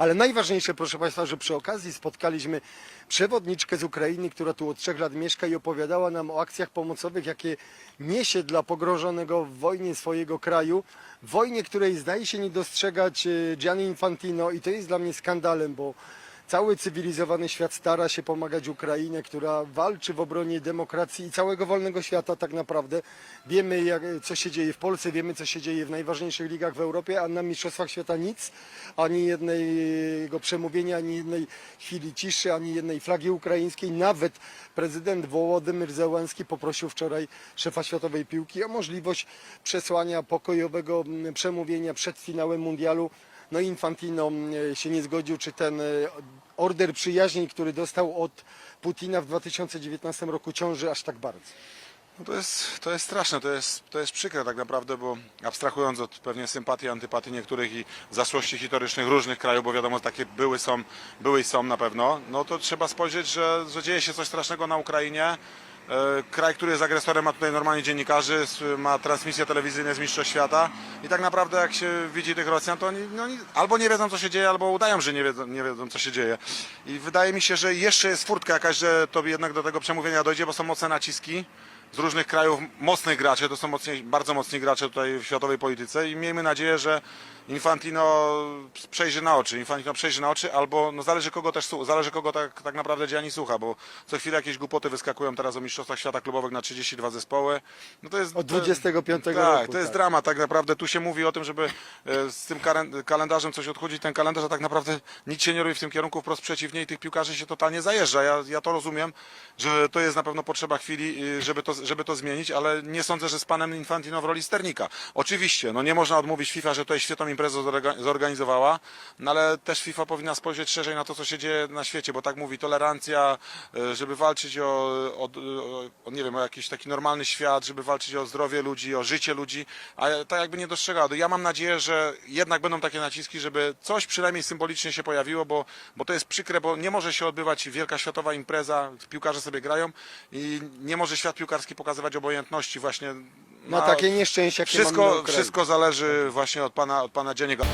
Ale najważniejsze, proszę Państwa, że przy okazji spotkaliśmy przewodniczkę z Ukrainy, która tu od trzech lat mieszka i opowiadała nam o akcjach pomocowych, jakie niesie dla pogrążonego w wojnie swojego kraju. Wojnie, której zdaje się nie dostrzegać e, Gianni Infantino i to jest dla mnie skandalem, bo Cały cywilizowany świat stara się pomagać Ukrainie, która walczy w obronie demokracji i całego wolnego świata tak naprawdę. Wiemy, jak, co się dzieje w Polsce, wiemy, co się dzieje w najważniejszych ligach w Europie, a na Mistrzostwach Świata nic, ani jednego przemówienia, ani jednej chwili ciszy, ani jednej flagi ukraińskiej. Nawet prezydent Wołodymyr Zełenski poprosił wczoraj szefa światowej piłki o możliwość przesłania pokojowego mm, przemówienia przed finałem mundialu. No Infantino mm, się nie zgodził, czy ten e, order przyjaźni, który dostał od Putina w 2019 roku ciąży aż tak bardzo. No to, jest, to jest straszne, to jest, to jest przykre tak naprawdę, bo abstrahując od pewnie sympatii, antypatii niektórych i zaszłości historycznych różnych krajów, bo wiadomo, takie były, są, były i są na pewno, no to trzeba spojrzeć, że, że dzieje się coś strasznego na Ukrainie. E, Kraj, który jest agresorem, ma tutaj normalnie dziennikarzy, ma transmisje telewizyjne z Mistrzostw Świata i tak naprawdę jak się widzi tych Rosjan, to oni, no, albo nie wiedzą co się dzieje, albo udają, że nie wiedzą, nie wiedzą co się dzieje. I wydaje mi się, że jeszcze jest furtka jakaś, że to jednak do tego przemówienia dojdzie, bo są mocne naciski z różnych krajów mocnych graczy, to są mocniej, bardzo mocni gracze tutaj w światowej polityce i miejmy nadzieję, że Infantino przejrzy na oczy, Infantino przejrzy na oczy, albo no zależy kogo też zależy kogo tak, tak naprawdę Gianni słucha, bo co chwilę jakieś głupoty wyskakują teraz o Mistrzostwach Świata Klubowych na 32 zespoły. No to jest, Od 25 tak, roku, to jest tak. dramat tak naprawdę. Tu się mówi o tym, żeby e, z tym kalendarzem coś odchodzić, ten kalendarz, a tak naprawdę nic się nie robi w tym kierunku, wprost przeciwnie i tych piłkarzy się totalnie zajeżdża. Ja, ja to rozumiem, że to jest na pewno potrzeba chwili, y, żeby to, żeby to zmienić, ale nie sądzę, że z panem Infantino w roli sternika. Oczywiście, no nie można odmówić FIFA, że tutaj świetną imprezę zorga- zorganizowała, no ale też FIFA powinna spojrzeć szerzej na to, co się dzieje na świecie, bo tak mówi tolerancja, y, żeby walczyć o, o, o, nie wiem, o jakiś taki normalny świat, żeby walczyć o zdrowie ludzi, o życie ludzi, a tak jakby nie dostrzegała. Ja mam nadzieję, że jednak będą takie naciski, żeby coś przynajmniej symbolicznie się pojawiło, bo, bo to jest przykre, bo nie może się odbywać wielka światowa impreza, piłkarze sobie grają i nie może świat piłkarski pokazywać obojętności właśnie Na takie nieszczęście, jakie mamy na wszystko, Ukrainie. wszystko zależy właśnie od pana, od pana Dzienniego.